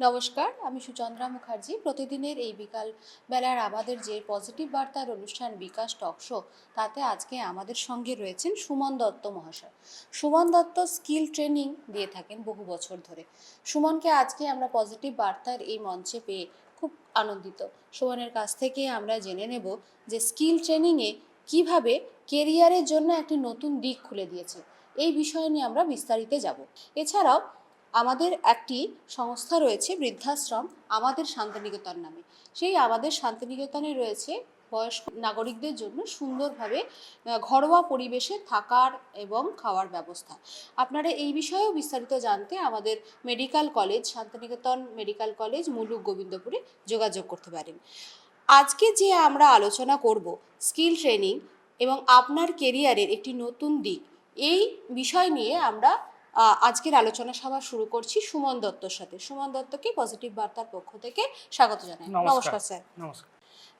নমস্কার, আমি সুচন্দ্রা মুখার্জি। প্রতিদিনের এই বিকাল বেলার আমাদের যে পজিটিভ বার্তার অনুষ্ঠান বিকাশ টক শো, তাতে আজকে আমাদের সঙ্গে রয়েছেন সুমন দত্ত মহাশয়। সুমন দত্ত স্কিল ট্রেনিং দিয়ে থাকেন বহু বছর ধরে। সুমনকে আজকে আমরা পজিটিভ বার্তার এই মঞ্চে পেয়ে খুব আনন্দিত। সুমনের কাছ থেকে আমরা জেনে নেব যে স্কিল ট্রেনিংয়ে কীভাবে কেরিয়ারের জন্য একটি নতুন দিক খুলে দিয়েছে। এই বিষয় নিয়ে আমরা বিস্তারিত যাব। এছাড়াও আমাদের একটি সংস্থা রয়েছে, বৃদ্ধাশ্রম, আমাদের শান্তিনিকেতন নামে। সেই আমাদের শান্তিনিকেতনে রয়েছে বয়স্ক নাগরিকদের জন্য সুন্দরভাবে ঘরোয়া পরিবেশে থাকার এবং খাওয়ার ব্যবস্থা। আপনারা এই বিষয়েও বিস্তারিত জানতে আমাদের medical college, Santiniketan medical college, Muluk গোবিন্দপুরে যোগাযোগ করতে পারেন। আজকে যে আমরা আলোচনা করব, স্কিল ট্রেনিং এবং আপনার কেরিয়ারের একটি নতুন দিক, এই বিষয় নিয়ে আমরা আজকের আলোচনা সভা শুরু করছি সুমন দত্তর সাথে। সুমন দত্তকে পজিটিভ বার্তার পক্ষ থেকে স্বাগত জানাই। নমস্কার। স্যার। নমস্কার।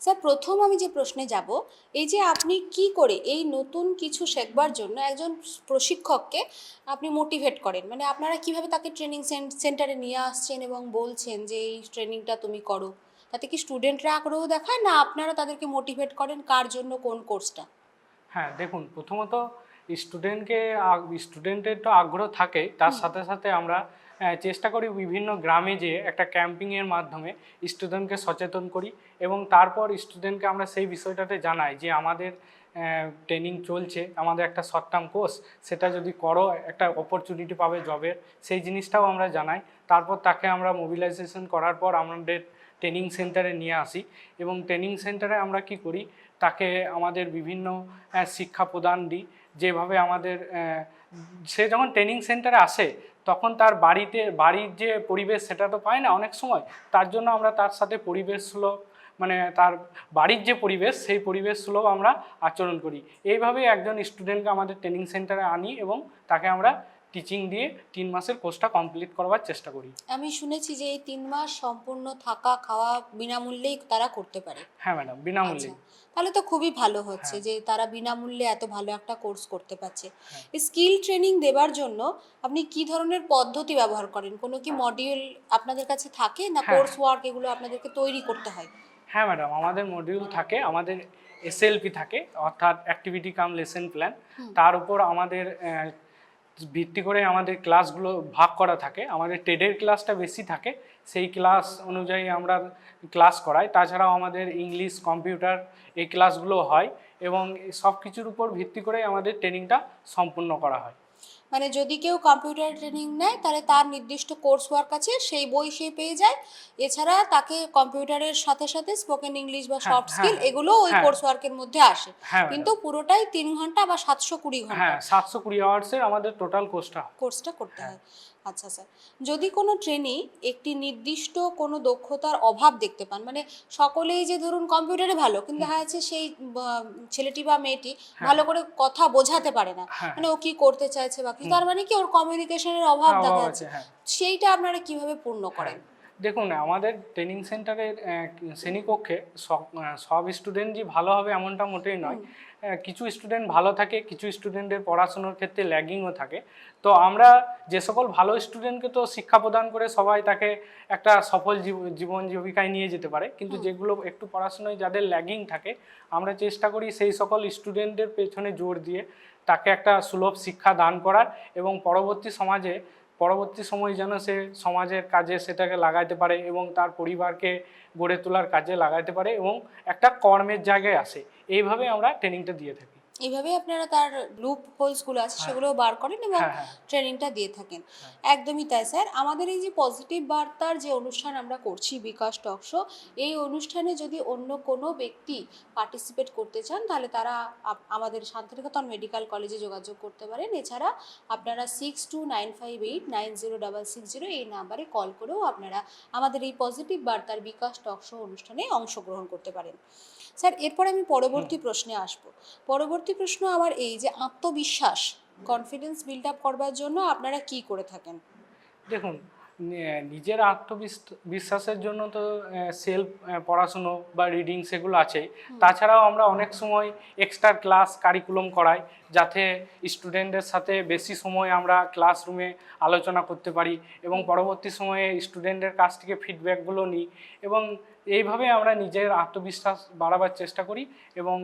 স্যার প্রথম আমি যে প্রশ্নে যাব এই যে আপনি কি করে এই নতুন কিছু শেখবার জন্য একজন প্রশিক্ষককে আপনি মোটিভেট করেন? মানে আপনারা কীভাবে তাকে ট্রেনিং সেন্টারে নিয়ে আসছেন এবং বলছেন যে এই ট্রেনিংটা তুমি করো? তাতে কি স্টুডেন্টরা আগ্রহ দেখায় না আপনারা তাদেরকে মোটিভেট করেন কার জন্য কোন কোর্সটা হ্যাঁ দেখুন প্রথমত স্টুডেন্টকে স্টুডেন্টের তো আগ্রহ থাকে তার সাথে সাথে আমরা চেষ্টা করি বিভিন্ন গ্রামে যে একটা ক্যাম্পিংয়ের মাধ্যমে স্টুডেন্টকে সচেতন করি এবং তারপর স্টুডেন্টকে আমরা সেই বিষয়টাতে জানাই যে আমাদের ট্রেনিং চলছে আমাদের একটা শর্ট টার্ম কোর্স সেটা যদি করো একটা অপরচুনিটি পাবে জবের সেই জিনিসটাও আমরা জানাই। তারপর তাকে আমরা মোবিলাইজেশন করার পর আমাদের ট্রেনিং সেন্টারে নিয়ে আসি এবং ট্রেনিং সেন্টারে আমরা কি করি তাকে আমাদের বিভিন্ন শিক্ষা প্রদান দিই। যেভাবে আমাদের সে যখন ট্রেনিং সেন্টারে আসে, তখন তার বাড়িতে, বাড়ির যে পরিবেশ সেটা তো পায় না অনেক সময়। তার জন্য আমরা তার সাথে পরিবেশ সুলভ মানে তার বাড়ির যে পরিবেশ, সেই পরিবেশ সুলভ আমরা আচরণ করি। এইভাবেই একজন স্টুডেন্টকে আমাদের ট্রেনিং সেন্টারে আনি এবং তাকে আমরা টিচিং দিয়ে তিন মাসের কোর্সটা কমপ্লিট করবার চেষ্টা করি। আমি শুনেছি যে এই তিন মাস সম্পূর্ণ থাকা খাওয়া বিনামূল্যেই তারা করতে পারে। হ্যাঁ ম্যাডাম বিনামূল্যে আচ্ছা, তাহলে তো খুবই ভালো হচ্ছে হ্যাঁ। যে তারা বিনামূল্যে এত ভালো একটা কোর্স করতে পারছে। হ্যাঁ। স্কিল ট্রেনিং দেবার জন্য আপনি কি ধরনের পদ্ধতি ব্যবহার করেন? কোনো কি মডিউল আপনাদের কাছে থাকে না হ্যাঁ। কোর্স ওয়ার্ক এগুলো আপনাদেরকে তৈরি করতে হয়? হ্যাঁ ম্যাডাম আমাদের মডিউল থাকে আমাদের এসএলপি থাকে অর্থাৎ অ্যাক্টিভিটি কাম লেসন প্ল্যান তার উপর আমাদের ভিত্তি করে আমাদের ক্লাসগুলো ভাগ করা থাকে। আমাদের টেডের ক্লাসটা বেশি থাকে, সেই ক্লাস অনুযায়ী আমরা ক্লাস করাই। তাছাড়াও আমাদের ইংলিশ, কম্পিউটার এই ক্লাসগুলো হয় এবং সব কিছুর উপর ভিত্তি করে আমাদের ট্রেনিংটা সম্পূর্ণ করা হয়। মানে যদি কেউ কম্পিউটার ট্রেনিং নেয় তাহলে তার নির্দিষ্ট কোর্স ওয়ার্ক আছে সেই বই সে পেয়ে যায়। এছাড়া তাকে কম্পিউটারের সাথে সাথে স্পোকেন ইংলিশ বা হ্যাঁ, সফট স্কিল হ্যাঁ, এগুলো ওই হ্যাঁ। কোর্স ওয়ার্কের মধ্যে আসে। হ্যাঁ কিন্তু পুরোটাই তিন ঘণ্টা বা সাতশো কুড়ি ঘণ্টা। হ্যাঁ সাতশো কুড়ি আওয়ার্সের আমাদের টোটাল কোর্সটা কোর্সটা করতে হ্যাঁ। আচ্ছা স্যার। যদি কোনো ট্রেনি একটি নির্দিষ্ট কোনো দক্ষতার অভাব দেখতে পান মানে সকলেই যে ধরুন কম্পিউটারে ভালো কিন্তু দেখা যাচ্ছে সেই আহ, ছেলেটি বা মেয়েটি হ্যাঁ। ভালো করে কথা বোঝাতে পারে না। হ্যাঁ। মানে ও কি করতে চাইছে বা কি তার মানে কি ওর কমিউনিকেশনের অভাব হ্যাঁ, দেখা অভাব যাচ্ছে। আছে, হ্যাঁ। সেইটা আপনারা কীভাবে পূর্ণ করেন? দেখুন আমাদের ট্রেনিং সেন্টারের আহ, শ্রেণীকক্ষে সব আহ, সব স্টুডেন্ট যে ভালো হবে এমনটা মোটেই নয়। কিছু স্টুডেন্ট ভালো থাকে কিছু স্টুডেন্টের পড়াশোনার ক্ষেত্রে ল্যাগিংও থাকে। তো আমরা যে সকল ভালো স্টুডেন্টকে তো শিক্ষা প্রদান করে সবাই তাকে একটা সফল জীব- জীবন জীবিকায় নিয়ে যেতে পারে। কিন্তু যেগুলো একটু পড়াশোনায় যাদের ল্যাগিং থাকে আমরা চেষ্টা করি সেই সকল স্টুডেন্টদের পেছনে জোর দিয়ে তাকে একটা সুলভ শিক্ষা দান করার এবং পরবর্তী সমাজে পরবর্তী সময় যেন সে সমাজের কাজে সেটাকে লাগাইতে পারে এবং তার পরিবারকে গড়ে তোলার কাজে লাগাইতে পারে এবং একটা কর্মের জায়গায় আসে। এইভাবে আমরা ট্রেনিংটা দিয়ে থাকি। এইভাবে আপনারা তার লুপ হোলসগুলো আছে হ্যাঁ। সেগুলো বার করেন এবং হ্যাঁ হ্যাঁ। ট্রেনিংটা দিয়ে থাকেন। হ্যাঁ। একদমই তাই স্যার। আমাদের এই যে পজিটিভ বার্তার যে অনুষ্ঠান আমরা করছি বিকাশ টক শো এই অনুষ্ঠানে যদি অন্য কোনো ব্যক্তি পার্টিসিপেট করতে চান তাহলে তারা আমাদের শান্তিনিকেতন মেডিকেল কলেজে যোগাযোগ করতে পারেন। এছাড়া আপনারা six two nine five eight nine zero double six zero এই নাম্বারে কল করেও আপনারা আমাদের এই পজিটিভ বার্তার বিকাশ টক শো অনুষ্ঠানে অংশগ্রহণ করতে পারেন। স্যার এরপর আমি পরবর্তী প্রশ্নে আসব। পরবর্তী প্রশ্ন আমার এই যে আত্মবিশ্বাস কনফিডেন্স বিল্ড আপ করবার জন্য আপনারা কি করে থাকেন? দেখুন নিজের আত্মবিশ্বাসের জন্য তো সেলফ পড়াশুনো বা রিডিং সেগুলো আছে। তাছাড়াও আমরা অনেক সময় এক্সট্রা ক্লাস কারিকুলাম করাই যাতে স্টুডেন্টদের সাথে বেশি সময় আমরা ক্লাসরুমে আলোচনা করতে পারি এবং পরবর্তী সময়ে স্টুডেন্টের কাছ থেকে ফিডব্যাকগুলো নিই এবং এইভাবে আমরা নিজের আত্মবিশ্বাস বাড়াবার চেষ্টা করি এবং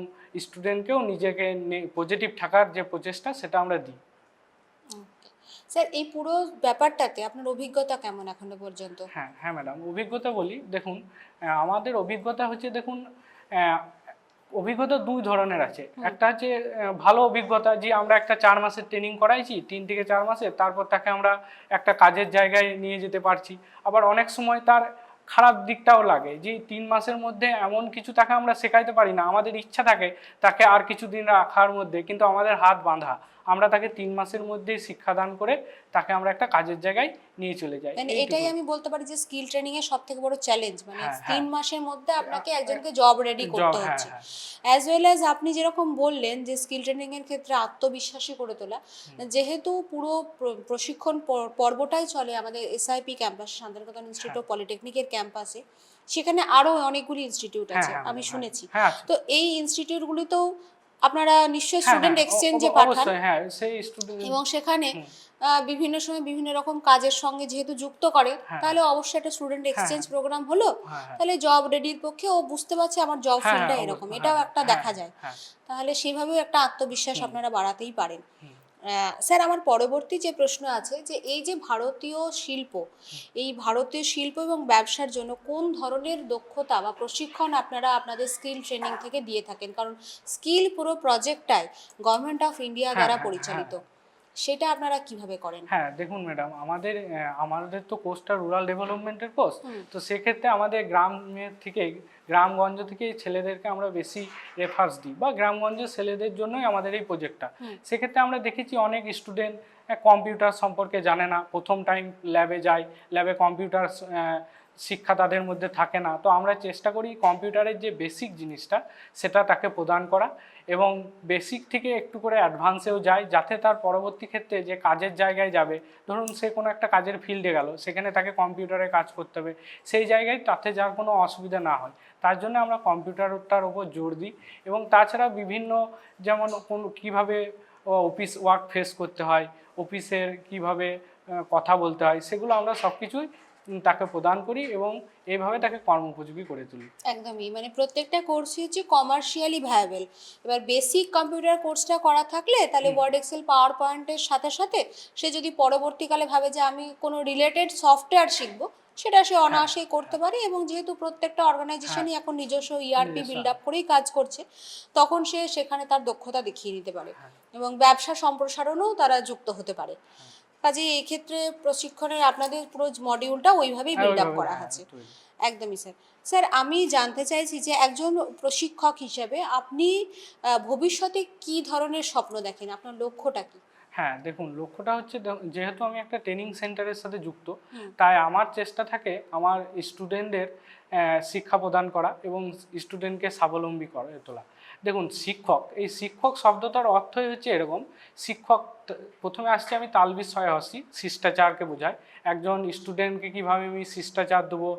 স্টুডেন্টকেও নিজেকে পজিটিভ থাকার যে প্রচেষ্টা সেটা আমরা দিই। স্যার এই পুরো ব্যাপারটাতে আপনার অভিজ্ঞতা কেমন এখনও পর্যন্ত? হ্যাঁ হ্যাঁ ম্যাডাম। অভিজ্ঞতা বলি দেখুন আমাদের অভিজ্ঞতা হচ্ছে দেখুন অভিজ্ঞতা দুই ধরনের আছে। একটা হচ্ছে ভালো অভিজ্ঞতা যে আমরা একটা চার মাসের ট্রেনিং করাইছি তিন থেকে চার মাসে তারপর তাকে আমরা একটা কাজের জায়গায় নিয়ে যেতে পারছি। আবার অনেক সময় তার খারাপ দিকটাও লাগে যে তিন মাসের মধ্যে এমন কিছু তাকে আমরা শেখাইতে পারি না। আমাদের ইচ্ছা থাকে তাকে আর কিছুদিন রাখার মধ্যে, কিন্তু আমাদের হাত বাঁধা। আমরা তাকে তিন মাসের মধ্যেই শিক্ষাদান করে তাকে আমরা একটা কাজের জায়গায় নিয়ে চলে যাই। মানে এটাই আমি বলতে পারি যে স্কিল ট্রেনিং এর সব থেকে বড় চ্যালেঞ্জ মানে হ্যাঁ, তিন হ্যাঁ। মাসের মধ্যে আপনাকে একজনকে জব রেডি করতে হ্যাঁ, হচ্ছে। হ্যাঁ। অ্যাজ ওয়েল অ্যাজ আপনি যেরকম বললেন যে স্কিল ট্রেনিং এর ক্ষেত্রে আত্মবিশ্বাসী করে তোলা যেহেতু পুরো প্র- প্রশিক্ষণ পর্বটাই চলে আমাদের SIP campus Santiniketan institute of পলিটেকনিকের ক্যাম্পাসে সেখানে আরও অনেকগুলি ইনস্টিটিউট হ্যাঁ, আছে হ্যাঁ, আমি হ্যাঁ, শুনেছি। হ্যাঁ তো এই ইনস্টিটিউটগুলিতেও আপনারা নিশ্চয়ই হ্যাঁ, স্টুডেন্ট হ্যাঁ, এক্সচেঞ্জে পাঠান। হ্যাঁ সেই স্টুডেন্ট এবং সেখানে বিভিন্ন সময় বিভিন্ন রকম কাজের সঙ্গে যেহেতু যুক্ত করে হ্যাঁ। তাহলে অবশ্যই একটা স্টুডেন্ট এক্সচেঞ্জ প্রোগ্রাম হলো। হ্যাঁ হ্যাঁ। তাহলে জব রেডির পক্ষে ও বুঝতে পারছে আমার জব হ্যাঁ, ফিল্ডটা হ্যাঁ, এরকম। এটাও হ্যাঁ, একটা হ্যাঁ, দেখা যায়। হ্যাঁ। তাহলে সেভাবেও একটা আত্মবিশ্বাস আপনারা বাড়াতেই পারেন। স্যার আমার পরবর্তী যে প্রশ্ন আছে যে এই যে ভারতীয় শিল্প এই ভারতীয় শিল্প এবং ব্যবসার জন্য কোন ধরনের দক্ষতা বা প্রশিক্ষণ আপনারা আপনাদের স্কিল ট্রেনিং থেকে দিয়ে থাকেন? কারণ স্কিল পুরো প্রজেক্টটাই গভর্নমেন্ট অফ ইন্ডিয়া হ্যাঁ, দ্বারা হ্যাঁ, পরিচালিত। সেটা আপনারা কীভাবে করেন? হ্যাঁ দেখুন ম্যাডাম আমাদের আমাদের তো কোর্সটা রুরাল ডেভেলপমেন্টের কোর্স তো সেক্ষেত্রে আমাদের গ্রামের থেকে গ্রামগঞ্জ থেকে ছেলেদেরকে আমরা বেশি রেফার্স দিই বা গ্রামগঞ্জের ছেলেদের জন্যই আমাদের এই প্রজেক্টটা সেক্ষেত্রে আমরা দেখেছি অনেক স্টুডেন্ট কম্পিউটার সম্পর্কে জানে না। প্রথম টাইম ল্যাবে যায় ল্যাবে কম্পিউটার শিক্ষা তাদের মধ্যে থাকে না। তো আমরা চেষ্টা করি কম্পিউটারের যে বেসিক জিনিসটা, সেটা তাকে প্রদান করা এবং বেসিক থেকে একটু করে অ্যাডভান্সেও যায় যাতে তার পরবর্তী ক্ষেত্রে যে কাজের জায়গায় যাবে, ধরুন সে কোনো একটা কাজের ফিল্ডে গেল, সেখানে তাকে কম্পিউটারে কাজ করতে হবে, সেই জায়গায় তাতে যার কোনো অসুবিধা না হয়। তার জন্য আমরা কম্পিউটারটার ওপর জোর দিই এবং তাছাড়া বিভিন্ন যেমন কোন কীভাবে অফিস ওয়ার্ক ফেস করতে হয় অফিসের কীভাবে কথা বলতে হয়, সেগুলো আমরা সব কিছুই তাকে প্রদান করি এবং এইভাবে তাকে কর্মোপযোগী করে তুলি। একদমই মানে প্রত্যেকটা কোর্সই হচ্ছে কমার্শিয়ালি ভায়াবেল এবার বেসিক কম্পিউটার কোর্সটা করা থাকলে তাহলে ওয়ার্ড এক্সেল পাওয়ার পয়েন্টের সাথে সাথে সে যদি পরবর্তীকালে ভাবে যে আমি কোনো রিলেটেড সফটওয়্যার শিখব সেটা সে অনায়াসেই করতে পারে এবং যেহেতু প্রত্যেকটা অর্গানাইজেশনই এখন নিজস্ব ইআরপি। বিল্ড আপ করেই কাজ করছে তখন সে সেখানে তার দক্ষতা দেখিয়ে নিতে পারে হ্যাঁ। এবং ব্যবসা সম্প্রসারণেও তারা যুক্ত হতে পারে। কাজে এই ক্ষেত্রে প্রশিক্ষণের আপনাদের পুরো মডিউলটা ওইভাবেই হ্যাঁ, বিল্ড আপ করা হ্যাঁ, আছে। একদমই। স্যার স্যার আমি জানতে চাইছি যে একজন প্রশিক্ষক হিসেবে আপনি ভবিষ্যতে কি ধরনের স্বপ্ন দেখেন? আপনার লক্ষ্যটা কি? হ্যাঁ দেখুন লক্ষ্যটা হচ্ছে যেহেতু আমি একটা ট্রেনিং সেন্টারের সাথে যুক্ত তাই আমার চেষ্টা থাকে আমার স্টুডেন্টদের শিক্ষা প্রদান করা এবং স্টুডেন্টকে স্বাবলম্বী করে তোলা দেখুন শিক্ষক এই শিক্ষক শব্দটার অর্থই হচ্ছে এরকম। শিক্ষক প্রথমে আসছে আমি তাল বিষয়ে আসি শিষ্টাচারকে বোঝায়। একজন স্টুডেন্টকে কীভাবে আমি শিষ্টাচার দেবো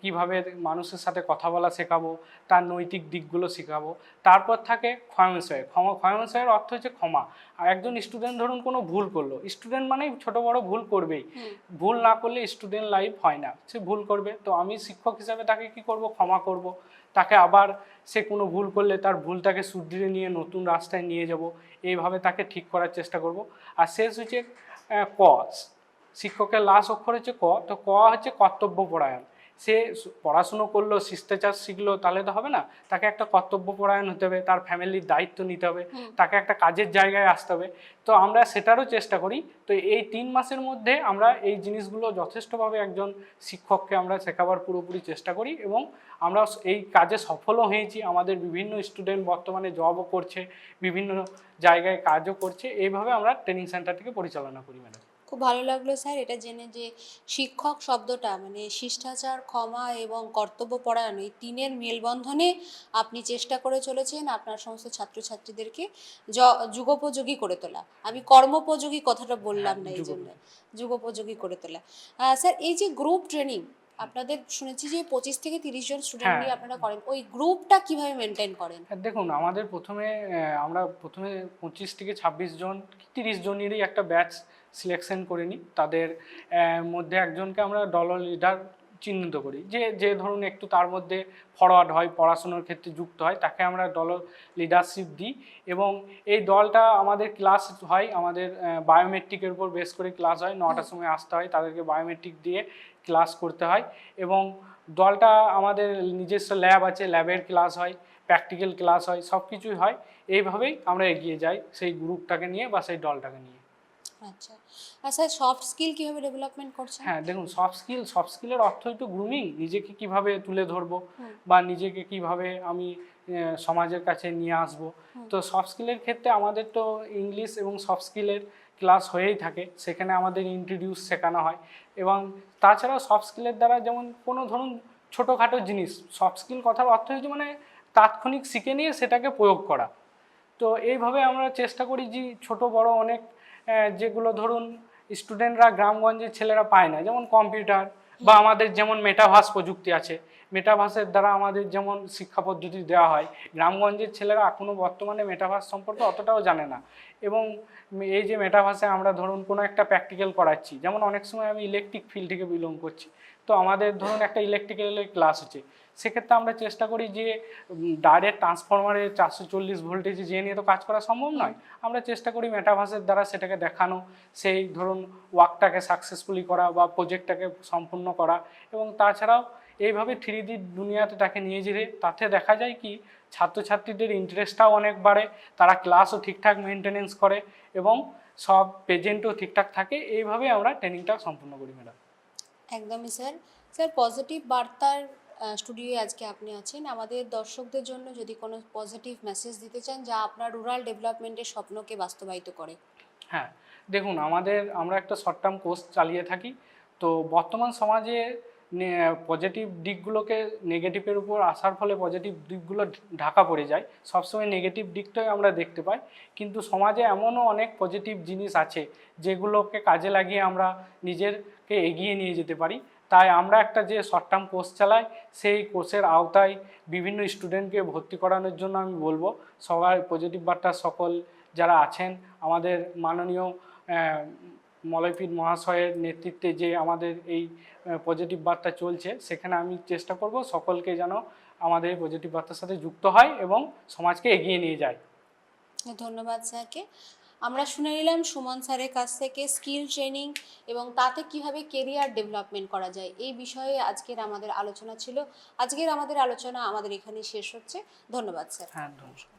কীভাবে মানুষের সাথে কথা বলা শেখাবো তার নৈতিক দিকগুলো শেখাবো। তারপর থাকে ক্ষয়মশয় ক্ষমা ক্ষয়মশয়ের অর্থ হচ্ছে ক্ষমা। আর একজন স্টুডেন্ট ধরুন কোনো ভুল করল। স্টুডেন্ট মানেই ছোট বড় ভুল করবেই। ভুল না করলে স্টুডেন্ট লাইফ হয় না। সে ভুল করবে। তো আমি শিক্ষক হিসাবে তাকে কি করব? ক্ষমা করব। তাকে আবার সে কোনো ভুল করলে তার ভুলটাকে শুধরে নিয়ে নতুন রাস্তায় নিয়ে যাব। এইভাবে তাকে ঠিক করার চেষ্টা করব। আর শেষ হচ্ছে ক। শিক্ষকের লাশ অক্ষর হচ্ছে ক। তো ক হচ্ছে কর্তব্য পরায়ণ। সে পড়াশুনো করল শিষ্টাচার শিখলো তাহলে তো হবে না। তাকে একটা কর্তব্যপরায়ণ হতে হবে তার ফ্যামিলির দায়িত্ব নিতে হবে তাকে একটা কাজের জায়গায় আসতে হবে। তো আমরা সেটারও চেষ্টা করি। তো এই তিন মাসের মধ্যে আমরা এই জিনিসগুলো যথেষ্টভাবে একজন শিক্ষককে আমরা শেখাবার পুরোপুরি চেষ্টা করি এবং আমরা এই কাজে সফলও হয়েছি। আমাদের বিভিন্ন স্টুডেন্ট বর্তমানে জবও করছে বিভিন্ন জায়গায় কাজও করছে। এইভাবে আমরা ট্রেনিং সেন্টারটিকে পরিচালনা করি ম্যাডাম। খুব ভালো লাগল স্যার। এটা জেনে যে শিক্ষক শব্দটা মানে শিষ্টাচার ক্ষমা এবং কর্তব্য পরায়ণ এই তিনের মেলবন্ধনে আপনি চেষ্টা করে চলেছেন আপনার সমস্ত ছাত্রছাত্রীদেরকে যুগোপযোগী করে তোলা। আমি কর্মোপযোগী কথাটা বললাম না এই হ্যাঁ, জন্য যুগোপযোগী। করে তোলা। স্যার এই যে গ্রুপ ট্রেনিং আপনাদের শুনেছি যে পঁচিশ থেকে তিরিশ জন স্টুডেন্ট হ্যাঁ। নিয়ে আপনারা করেন। ওই গ্রুপটা কীভাবে মেনটেন করেন? হ্যাঁ, দেখুন আমাদের প্রথমে আমরা প্রথমে পঁচিশ থেকে ছাব্বিশ জন তিরিশ জনেরই একটা ব্যাচ সিলেকশন করে নিই তাদের মধ্যে একজনকে আমরা দল লিডার চিহ্নিত করি। যে যে ধরুন একটু তার মধ্যে ফরওয়ার্ড হয় পড়াশোনার ক্ষেত্রে যুক্ত হয় তাকে আমরা দল লিডারশিপ দিই এবং এই দলটা আমাদের ক্লাস হয় আমাদের বায়োমেট্রিকের উপর বেস করে ক্লাস হয় নটার সময় আসতে হয় তাদেরকে বায়োমেট্রিক দিয়ে ক্লাস করতে হয় এবং দলটা আমাদের নিজস্ব ল্যাব আছে ল্যাবের ক্লাস হয় প্র্যাকটিক্যাল ক্লাস হয় সব কিছুই হয়। এইভাবেই আমরা এগিয়ে যাই সেই গ্রুপটাকে নিয়ে বা সেই দলটাকে নিয়ে। আচ্ছা। আর স্যার সফট স্কিল কীভাবে ডেভেলপমেন্ট করছেন? হ্যাঁ দেখুন সফট স্কিল সফট স্কিলের অর্থই তো গ্রুমিং নিজেকে কীভাবে তুলে ধরবো বা নিজেকে কীভাবে আমি সমাজের কাছে নিয়ে আসব। তো সফট স্কিলের ক্ষেত্রে আমাদের তো ইংলিশ এবং সফট স্কিলের ক্লাস হয়েই থাকে সেখানে আমাদের ইন্ট্রোডিউস শেখানো হয়। এবং তাছাড়া সফট স্কিলের দ্বারা যেমন কোনো ধরুন ছোটোখাটো জিনিস সফট স্কিল কথার অর্থ হচ্ছে মানে তাৎক্ষণিক শিখে নিয়ে সেটাকে প্রয়োগ করা। তো এইভাবে আমরা চেষ্টা করি যে ছোট বড় অনেক যেগুলো ধরুন স্টুডেন্টরা গ্রামগঞ্জের ছেলেরা পায় না, যেমন কম্পিউটার বা আমাদের যেমন মেটাভাস প্রযুক্তি আছে মেটাভাসের দ্বারা আমাদের যেমন শিক্ষা পদ্ধতি দেওয়া হয়, গ্রামগঞ্জের ছেলেরা এখনও বর্তমানে মেটাভাস সম্পর্কে অতটাও জানে না এবং এই যে মেটাভাসে আমরা ধরুন কোনো একটা প্র্যাকটিক্যাল করাচ্ছি, যেমন অনেক সময় আমি ইলেকট্রিক ফিল্ড থেকে বিলং করছি তো আমাদের ধরুন একটা ইলেকট্রিক্যালের ক্লাস হচ্ছে। সেক্ষেত্রে আমরা চেষ্টা করি যে ডাইরেক্ট ট্রান্সফরমারে চারশো চল্লিশ ভোল্টেজে যে নিয়ে তো কাজ করা সম্ভব নয়, আমরা চেষ্টা করি মেটাভাসের দ্বারা সেটাকে দেখানো, সেই ধরুন ওয়ার্কটাকে সাকসেসফুলি করা বা প্রজেক্টটাকে সম্পূর্ণ করা এবং তাছাড়াও এইভাবে থ্রি ডি দুনিয়াতে তাকে নিয়ে যেতে তাতে দেখা যায় কি, ছাত্রছাত্রীদের ইন্টারেস্টটাও অনেক বাড়ে, তারা ক্লাসও ঠিকঠাক মেনটেনেন্স করে এবং সব প্রেজেন্টও ঠিকঠাক থাকে। এইভাবে আমরা ট্রেনিংটা সম্পূর্ণ করি ম্যাডাম একদমই স্যার স্যার পজিটিভ বার্তার স্টুডিওয়ে আজকে আপনি আছেন। আমাদের দর্শকদের জন্য যদি কোনো পজিটিভ মেসেজ দিতে চান, যা আপনার রুরাল ডেভেলপমেন্টের স্বপ্নকে বাস্তবায়িত করে। হ্যাঁ দেখুন, আমাদের, আমরা একটা শর্ট টার্ম কোর্স চালিয়ে থাকি। তো বর্তমান সমাজে পজিটিভ দিকগুলোকে নেগেটিভের উপর আসার ফলে পজিটিভ দিকগুলো ঢাকা পড়ে যায়। সবসময় নেগেটিভ দিকটাই আমরা দেখতে পাই। কিন্তু সমাজে এমনও অনেক পজিটিভ জিনিস আছে, যেগুলোকে কাজে লাগিয়ে আমরা নিজেরকে এগিয়ে নিয়ে যেতে পারি। তাই আমরা একটা যে শর্ট টার্ম কোর্স চালাই, সেই কোর্সের আওতায় বিভিন্ন স্টুডেন্টকে ভর্তি করানোর জন্য আমি বলব, সবাই পজিটিভ বার্তা সকল যারা আছেন, আমাদের মাননীয় মলয়পীঠ মহাশয়ের নেতৃত্বে যে আমাদের এই পজিটিভ বার্তা চলছে সেখানে আমি চেষ্টা করব সকলকে যেন আমাদের এই পজিটিভ বার্তার সাথে যুক্ত হয় এবং সমাজকে এগিয়ে নিয়ে যায়। ধন্যবাদ স্যারকে। আমরা শুনে নিলাম সুমন স্যারের কাছ থেকে স্কিল ট্রেনিং এবং তাতে কীভাবে কেরিয়ার ডেভেলপমেন্ট করা যায় এই বিষয়ে আজকের আমাদের আলোচনা ছিল। আজকের আমাদের আলোচনা আমাদের এখানে শেষ হচ্ছে। ধন্যবাদ স্যার। হ্যাঁ নমস্কার